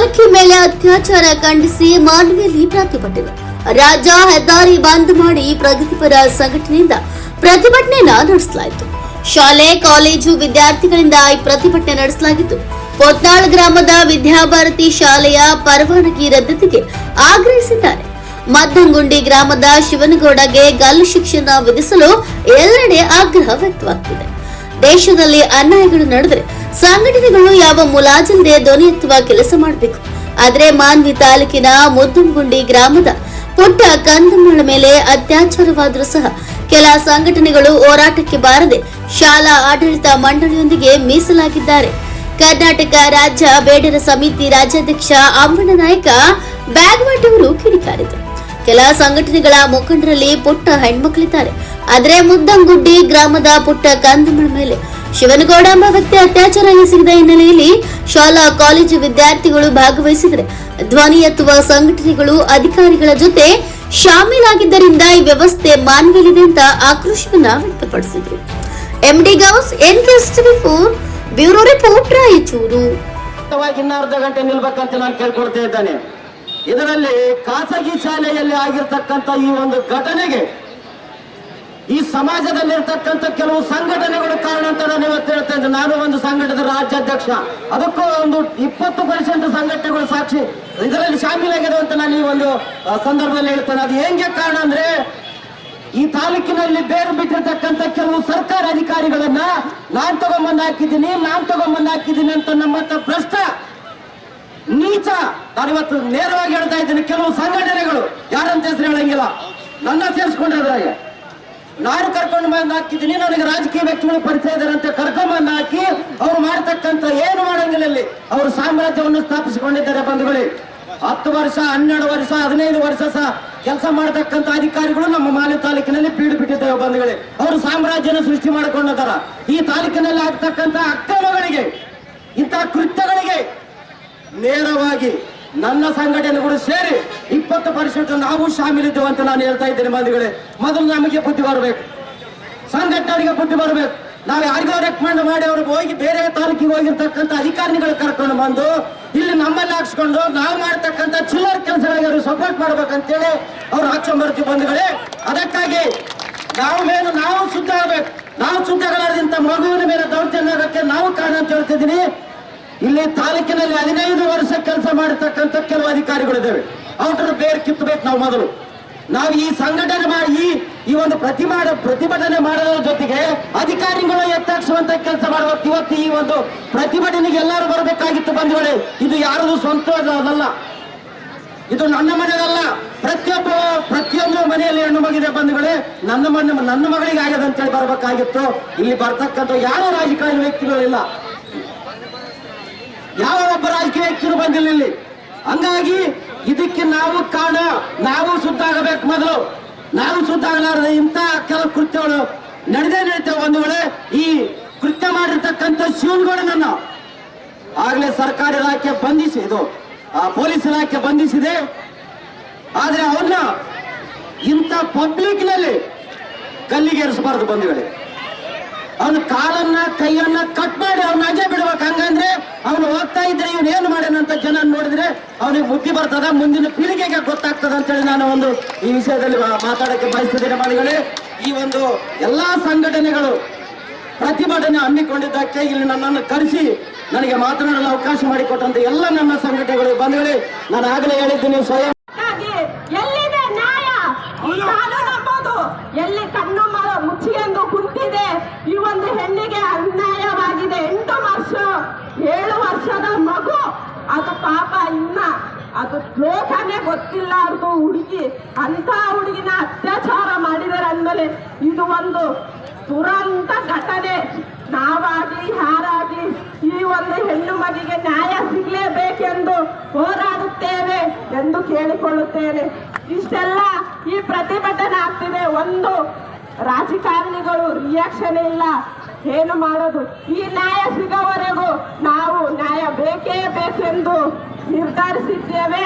ಬಾಲಕಿ ಮೇಲೆ ಅತ್ಯಾಚಾರ ಖಂಡಿಸಿ ಮಾನವಿಯಲ್ಲಿ ಪ್ರತಿಭಟನೆ. ರಾಜ್ಯ ಹೆದ್ದಾರಿ ಬಂದ್ ಮಾಡಿ ಪ್ರಗತಿಪರ ಸಂಘಟನೆಯಿಂದ ಪ್ರತಿಭಟನೆ ನಡೆಸಲಾಯಿತು. ಶಾಲೆ, ಕಾಲೇಜು ವಿದ್ಯಾರ್ಥಿಗಳಿಂದ ಈ ಪ್ರತಿಭಟನೆ ನಡೆಸಲಾಗಿತ್ತು. ಪೊತ್ನಾಳ್ ಗ್ರಾಮದ ವಿದ್ಯಾಭಾರತಿ ಶಾಲೆಯ ಪರವಾನಗಿ ರದ್ದತಿಗೆ ಆಗ್ರಹಿಸಿದ್ದಾರೆ. ಮದ್ದಂಗುಂಡಿ ಗ್ರಾಮದ ಶಿವನಗೌಡಗೆ ಗಲ್ಲು ಶಿಕ್ಷಣ ವಿಧಿಸಲು ಎಲ್ಲೆಡೆ ಆಗ್ರಹ ವ್ಯಕ್ತವಾಗ್ತಿದೆ. ದೇಶದಲ್ಲಿ ಅನ್ಯಾಯಗಳು ನಡೆದರೆ ಸಂಘಟನೆಗಳು ಯಾವ ಮುಲಾಜಿಲ್ಲದೆ ಧ್ವನಿ ಎತ್ತುವ ಕೆಲಸ ಮಾಡಬೇಕು. ಆದ್ರೆ ಮಾನ್ವಿ ತಾಲೂಕಿನ ಮುದ್ದುಗುಂಡಿ ಗ್ರಾಮದ ಪುಟ್ಟ ಕಂದಮ್ಮಳ ಮೇಲೆ ಅತ್ಯಾಚಾರವಾದರೂ ಸಹ ಕೆಲ ಸಂಘಟನೆಗಳು ಹೋರಾಟಕ್ಕೆ ಬಾರದೆ ಶಾಲಾ ಆಡಳಿತ ಮಂಡಳಿಯೊಂದಿಗೆ ಮೀಸಲಾಗಿದ್ದಾರೆ. ಕರ್ನಾಟಕ ರಾಜ್ಯ ಬೇಡರ ಸಮಿತಿ ರಾಜ್ಯಾಧ್ಯಕ್ಷ ಅಂಬಣ್ಣ ನಾಯಕ ಬ್ಯಾಗ್ವಾಟ್ ಅವರು ಕಿಡಿಕಾರಿದರು. ಕೆಲ ಸಂಘಟನೆಗಳ ಮುಖಂಡರಲ್ಲಿ ಪುಟ್ಟ ಹೆಣ್ಮಕ್ಳಿದ್ದಾರೆ. ಆದ್ರೆ ಮುದ್ದಂಗುಡ್ಡಿ ಗ್ರಾಮದ ಪುಟ್ಟ ಕಂದಮ್ಮಳ ಮೇಲೆ ಶಿವನಗೌಡ ಎಂಬ ವ್ಯಕ್ತಿ ಅತ್ಯಾಚಾರ ಎಸಗಿದ ಹಿನ್ನೆಲೆಯಲ್ಲಿ ಶಾಲಾ ಕಾಲೇಜು ವಿದ್ಯಾರ್ಥಿಗಳು ಭಾಗವಹಿಸಿದರೆ ಧ್ವನಿ ಎತ್ತುವ ಸಂಘಟನೆಗಳು ಅಧಿಕಾರಿಗಳ ಜೊತೆ ಶಾಮೀಲಾಗಿದ್ದರಿಂದ ಈ ವ್ಯವಸ್ಥೆ ಮಾನ್ಯವಿದೆ ಅಂತ ಆಕ್ರೋಶವನ್ನ ವ್ಯಕ್ತಪಡಿಸಿದ್ರು. M D Ghouse N four bureau report, Raichur. ಇನ್ನರ್ಧ ಗಂಟೆ ನಿಲ್ಬೇಕಂತ ನಾನು ಕೇಳ್ಕೊಡ್ತಾ ಇದ್ದೇನೆ. ಇದರಲ್ಲಿ ಖಾಸಗಿ ಶಾಲೆಯಲ್ಲಿ ಆಗಿರ್ತಕ್ಕಂಥ ಈ ಒಂದು ಘಟನೆಗೆ ಈ ಸಮಾಜದಲ್ಲಿರ್ತಕ್ಕಂಥ ಕೆಲವು ಸಂಘಟನೆಗಳು ಕಾರಣ ಅಂತ ನಾನು ಇವತ್ತು ಹೇಳ್ತಾ ಇದ್ದೆ ನಾನು ಒಂದು ಸಂಘಟದ ರಾಜ್ಯಾಧ್ಯಕ್ಷ. ಅದಕ್ಕೂ ಒಂದು ಇಪ್ಪತ್ತು ಪರ್ಸೆಂಟ್ ಸಂಘಟನೆಗಳು ಸಾಕ್ಷಿ ಇದರಲ್ಲಿ ಶಾಮೀಲಾಗಿದೆ ಅಂತ ನಾನು ಈ ಒಂದು ಸಂದರ್ಭದಲ್ಲಿ ಹೇಳ್ತೇನೆ. ಅದು ಹೆಂಗೆ ಕಾರಣ ಅಂದ್ರೆ, ಈ ತಾಲೂಕಿನಲ್ಲಿ ಬೇರು ಬಿಟ್ಟಿರ್ತಕ್ಕಂಥ ಕೆಲವು ಸರ್ಕಾರ ಅಧಿಕಾರಿಗಳನ್ನ ನಾನ್ ತಗೊಂಬಂದ್ ಹಾಕಿದ್ದೀನಿ, ನಾನ್ ತಗೊಂಬಂದ್ ಹಾಕಿದ್ದೀನಿ ಅಂತ ನಮ್ಮ ಭ್ರಷ್ಟ, ನೀಚ, ನಾನು ಇವತ್ತು ನೇರವಾಗಿ ಹೇಳ್ತಾ ಇದ್ದೀನಿ. ಕೆಲವು ಸಂಘಟನೆಗಳು, ಯಾರಂತ ಹೆಸರು ಹೇಳಂಗಿಲ್ಲ. ನನ್ನ ಸೇರಿಸ್ಕೊಂಡಿದ್ರಾಗೆ ನಾನು ಕರ್ಕೊಂಡು ಬಂದು ಹಾಕಿದ್ದೀನಿ. ನನಗೆ ರಾಜಕೀಯ ವ್ಯಕ್ತಿಗಳು ಪರಿಚಯ ಇದ್ದಾರೆ ಅಂತ ಕರ್ಕೊಂಡು ಬಂದು ಹಾಕಿ ಅವ್ರು ಮಾಡ್ತಕ್ಕಂಥ ಏನು ಮಾಡಂಗಿಲ್ಲ ಇಲ್ಲಿ. ಅವರು ಸಾಮ್ರಾಜ್ಯವನ್ನು ಸ್ಥಾಪಿಸಿಕೊಂಡಿದ್ದಾರೆ ಬಂಧುಗಳೇ. ಹತ್ತು ವರ್ಷ, ಹನ್ನೆರಡು ವರ್ಷ, ಹದಿನೈದು ವರ್ಷ ಸಹ ಕೆಲಸ ಮಾಡತಕ್ಕಂತ ಅಧಿಕಾರಿಗಳು ನಮ್ಮ ಮಾಲೆ ತಾಲೂಕಿನಲ್ಲಿ ಬೀಡು ಬಿಟ್ಟಿದ್ದೇವೆ ಬಂಧುಗಳೇ. ಅವರು ಸಾಮ್ರಾಜ್ಯನ ಸೃಷ್ಟಿ ಮಾಡಿಕೊಂಡಿದ್ದಾರೆ ಈ ತಾಲೂಕಿನಲ್ಲಿ ಆಗ್ತಕ್ಕಂತ ಅಕ್ರಮಗಳಿಗೆ ಇಂತಹ ಕೃತ್ಯಗಳಿಗೆ ನೇರವಾಗಿ ನನ್ನ ಸಂಘಟನೆಗಳು ಸೇರಿ ಇಪ್ಪತ್ತು ಪರ್ಸೆಂಟ್ ನಾವು ಶಾಮೀಲಿದ್ದೇವೆ ಅಂತ ನಾನು ಹೇಳ್ತಾ ಇದ್ದೇನೆ ಮಂದಿಗಳೇ ಮೊದಲು ನಮಗೆ ಬುದ್ಧಿ ಬರಬೇಕು. ಸಂಘಟನೆಗಳಿಗೆ ಬುದ್ಧಿ ಬರಬೇಕು. ನಾವು ಯಾರಿಗೋ ರೆಕಮೆಂಡ್ ಮಾಡಿ ಅವ್ರಿಗೆ ಹೋಗಿ ಬೇರೆ ತಾಲೂಕಿಗೆ ಹೋಗಿರ್ತಕ್ಕಂಥ ಅಧಿಕಾರಿಗಳು ಕರ್ಕೊಂಡು ಬಂದು ಇಲ್ಲಿ ನಮ್ಮಲ್ಲಿ ಹಾಕ್ಸ್ಕೊಂಡು ನಾವು ಮಾಡ್ತಕ್ಕಂಥ ಚಿಲ್ಲರ್ ಕೆಲಸಗಳಿಗೆ ಅವರು ಸಪೋರ್ಟ್ ಮಾಡ್ಬೇಕಂತೇಳಿ ಅವ್ರು ಹಾಕ್ಸ್ಕೊಂಡ್ ಬರ್ತೀವಿ ಬಂಧುಗಳೇ. ಅದಕ್ಕಾಗಿ ನಾವು ಮೇಲೆ ನಾವು ಶುದ್ಧ ಆಗ್ಬೇಕು. ನಾವು ಶುದ್ಧಗಳಾದಂತ ಮಗುವಿನ ಮೇಲೆ ದೌರ್ಜನ್ಯ ನಾವು ಕಾರಣ ಅಂತ ಹೇಳ್ತಿದ್ದೀನಿ. ಇಲ್ಲಿ ತಾಲೂಕಿನಲ್ಲಿ ಹದಿನೈದು ವರ್ಷ ಕೆಲಸ ಮಾಡತಕ್ಕಂಥ ಕೆಲವು ಅಧಿಕಾರಿಗಳಿದ್ದೇವೆ. ಅವ್ರನ್ನ ಬೇರೆ ಕಿತ್ತಬೇಕು ನಾವು ಮೊದಲು. ನಾವು ಈ ಸಂಘಟನೆ ಮಾಡಿ ಈ ಒಂದು ಪ್ರತಿಮಾ ಪ್ರತಿಭಟನೆ ಮಾಡೋದ್ರ ಜೊತೆಗೆ ಅಧಿಕಾರಿಗಳು ಎತ್ತಾಕ್ಸುವಂತ ಕೆಲಸ ಮಾಡಬೇಕು ಇವತ್ತು ಈ ಒಂದು ಪ್ರತಿಭಟನೆಗೆ ಎಲ್ಲರೂ ಬರಬೇಕಾಗಿತ್ತು ಬಂಧುಗಳೇ. ಇದು ಯಾರದು ಸ್ವಂತ ಅದಲ್ಲ. ಇದು ನನ್ನ ಮನೆಯದಲ್ಲ. ಪ್ರತಿಯೊಬ್ಬ, ಪ್ರತಿಯೊಂದು ಮನೆಯಲ್ಲಿ ಹೆಣ್ಣು ಮಗಿದೆ ಬಂಧುಗಳೇ. ನನ್ನ ಮನೆ, ನನ್ನ ಮಗಳಿಗೆ ಆಗದಂತೇಳಿ ಬರ್ಬೇಕಾಗಿತ್ತು. ಇಲ್ಲಿ ಬರ್ತಕ್ಕಂಥ ಯಾರ ರಾಜಕಾರಣಿ ವ್ಯಕ್ತಿಗಳಿಲ್ಲ ಯಾವ ಒಬ್ಬ ರಾಜಕೀಯ ವ್ಯಕ್ತಿಗಳು ಬಂದಿಲ್ಲ ಇಲ್ಲಿ. ಹಂಗಾಗಿ ಇದಕ್ಕೆ ನಾವು ಕಾರಣ ನಾವು ಶುದ್ಧ ಆಗಬೇಕು ಮೊದಲು. ನಾವು ಶುದ್ಧ ಆಗಲಾರದೆ ಇಂಥ ಕೆಲವು ಕೃತ್ಯಗಳು ನಡೆದೇ ನಡೀತೇವೆ ಒಂದು ವೇಳೆ ಈ ಕೃತ್ಯ ಮಾಡಿರ್ತಕ್ಕಂಥ ಶಿವನಗೌಡನನ್ನ ಆಗ್ಲೇ ಸರ್ಕಾರಿ ಇಲಾಖೆ ಬಂಧಿಸಿ ಇದು ಆ, ಪೊಲೀಸ್ ಇಲಾಖೆ ಬಂಧಿಸಿದೆ. ಆದ್ರೆ ಅವನ್ನ ಇಂಥ ಪಬ್ಲಿಕ್ನಲ್ಲಿ ಕಲ್ಲಿಗೆರಿಸಬಾರದು ಬಂಧುಗಳೇ. ಅವನ ಕಾಲನ್ನ ಕೈಯನ್ನ ಕಟ್ ಮಾಡಿ ಅವ್ನ ಅಜೆ ಬಿಡ್ಬೇಕು. ಹಂಗಂದ್ರೆ ಅವನು ಹೋಗ್ತಾ ಇದ್ರೆ ಇವನು ಏನು ಮಾಡ್ಯಾನಂತ ಜನ ನೋಡಿದ್ರೆ ಅವನಿಗೆ ಬುದ್ಧಿ ಬರ್ತದ ಮುಂದಿನ ಪೀಳಿಗೆಗೆ ಗೊತ್ತಾಗ್ತದ ಅಂತೇಳಿ ನಾನು ಒಂದು ಈ ವಿಷಯದಲ್ಲಿ ಮಾ- ಮಾತಾಡಕ್ಕೆ ಬಯಸ್ತಿದ್ದೇನೆ ಮಾಡಿಗಳೇ ಈ ಒಂದು ಎಲ್ಲಾ ಸಂಘಟನೆಗಳು ಪ್ರತಿಭಟನೆ ಹಮ್ಮಿಕೊಂಡಿದ್ದಕ್ಕೆ ಇಲ್ಲಿ ನನ್ನನ್ನು ಕರೆಸಿ ನನಗೆ ಮಾತನಾಡಲು ಅವಕಾಶ ಮಾಡಿಕೊಟ್ಟಂತ ಎಲ್ಲ ನನ್ನ ಸಂಘಟನೆಗಳು. ಬಂಧುಗಳೇ ನಾನು ಆಗಲೇ ಹೇಳಿದ್ದೀನಿ ಸ್ವಯಂ ಎಲ್ಲಿ ಮುಚ್ಚಿಕೊಂಡು ಕುಂತಿದೆ. ಈ ಒಂದು ಹೆಣ್ಣಿಗೆ ಅನ್ಯಾಯವಾಗಿದೆ. ಎಂಟು ವರ್ಷ, ಏಳು ವರ್ಷದ ಮಗು, ಅದು ಪಾಪ ಇನ್ನ, ಅದು ದ್ರೋಹನೆ ಗೊತ್ತಿಲ್ಲ. ಹುಡುಗಿ ಅಂತ ಹುಡುಗಿನ ಅತ್ಯಾಚಾರ ಮಾಡಿದಾರೆ ಅಂದಮೇಲೆ ಇದು ಒಂದು ದುರಂತ ಘಟನೆ. ನಾವಾಗಿ ಯಾರಾಗ್ಲಿ ಈ ಒಂದು ಹೆಣ್ಣು ಮಗಿಗೆ ನ್ಯಾಯ ಸಿಗಲೇಬೇಕೆಂದು ಹೋರಾಡುತ್ತೇವೆ ಎಂದು ಕೇಳಿಕೊಳ್ಳುತ್ತೇನೆ. ಇಷ್ಟೆಲ್ಲ ಈ ಪ್ರತಿಭಟನೆ ಆಗ್ತಿದೆ. ಒಂದು ರಾಜಕಾರಣಿಗಳು ರಿಯಾಕ್ಷನ್ ಇಲ್ಲ. ಏನು ಮಾಡೋದು? ಈ ನ್ಯಾಯ ಸಿಗೋವರೆಗೂ ನಾವು ನ್ಯಾಯ ಬೇಕೇ ಬೇಕೆಂದು ನಿರ್ಧರಿಸಿದ್ದೇವೆ.